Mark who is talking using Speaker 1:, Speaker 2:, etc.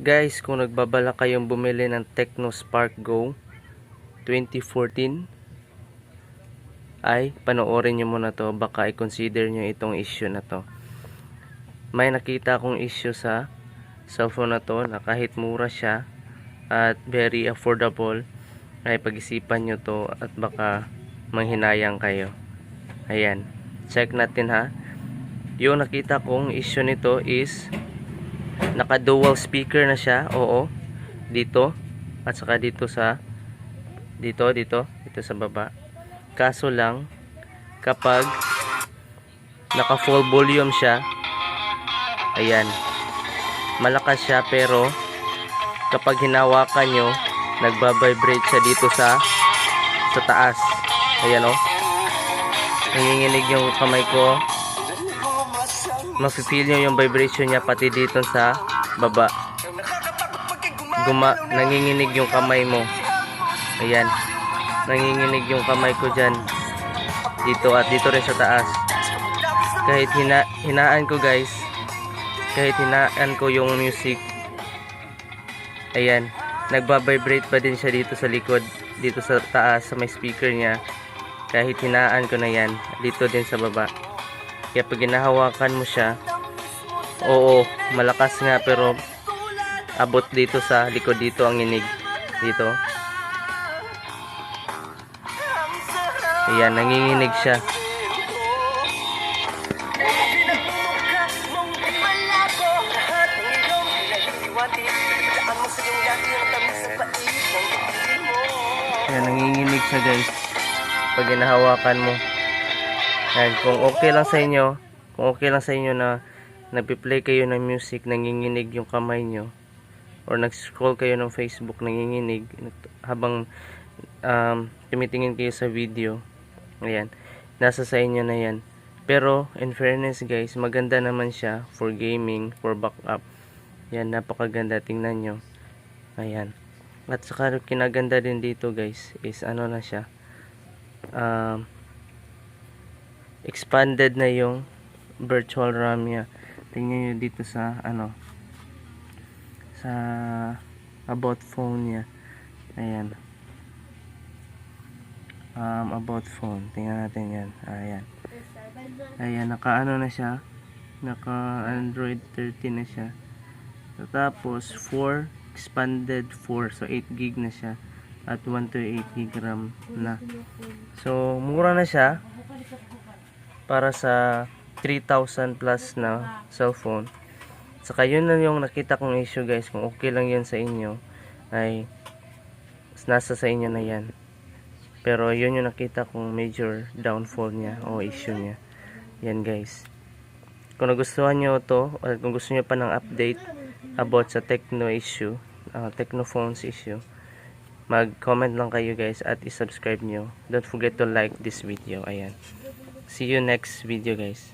Speaker 1: Guys, kung nagbabala kayong bumili ng Tecno Spark Go 2014 ay panoorin nyo muna to. Baka i-consider nyo itong issue na to. May nakita akong issue sa cellphone na to na kahit mura siya at very affordable ay pag-isipan nyo to at baka manghinayang kayo. Ayan. Check natin ha? Yung nakita kong issue nito is naka dual speaker na siya oo. Dito at saka dito sa dito dito dito sa baba. Kaso lang kapag naka full volume siya ayan malakas siya pero kapag hinawakan nyo nagbabibrate siya dito sa sa taas. Ayan o nanginginig yung kamay ko mafe-feel nyo yung vibration niya pati dito sa baba. Guma nanginginig yung kamay mo. Ayan. Nanginginig yung kamay ko dyan. Dito at dito rin sa taas. Kahit hina hinaan ko guys. Kahit hinaan ko yung music. Ayan. Nagbabibrate pa din siya dito sa likod. Dito sa taas sa may speaker niya. Kahit hinaan ko na yan. Dito din sa baba kaya pag ginahawakan mo siya oo malakas nga pero abot dito sa likod dito ang inig. Dito. Ayan nanginginig siya. Ayan nanginginig siya guys. Pag ginahawakan mo ayan kung okay lang sa inyo kung okay lang sa inyo na nagpi-play kayo ng music nanginginig yung kamay nyo or nag-scroll kayo ng Facebook nanginginig habang um, tumitingin kayo sa video ayan nasa sa inyo na yan. Pero in fairness guys maganda naman siya for gaming for backup. Yan napakaganda tingnan nyo. Ayan. At saka kinaganda din dito guys is ano na siya um, expanded na yung virtual RAM niya. Tingnan nyo dito sa ano sa about phone niya. Ayan. Um, about phone. Tingnan natin yan. Ayan. Ayan naka ano na siya. Naka android 13 na siya. Tapos 4 expanded 4 so 8 gig na siya. At 128 gig RAM na. So mura na siya para sa 3,000 plus na cellphone. Saka yun na yung nakita kong issue guys. Kung okay lang yun sa inyo ay nasa sa inyo na yan. Pero yun yung nakita kong major downfall niya o issue niya. Yan guys. Kung nagustuhan nyo to or kung gusto nyo pa ng update about sa techno issue uh, techno phones issue mag comment lang kayo guys at isubscribe nyo. Don't forget to like this video. Ayan see you next video guys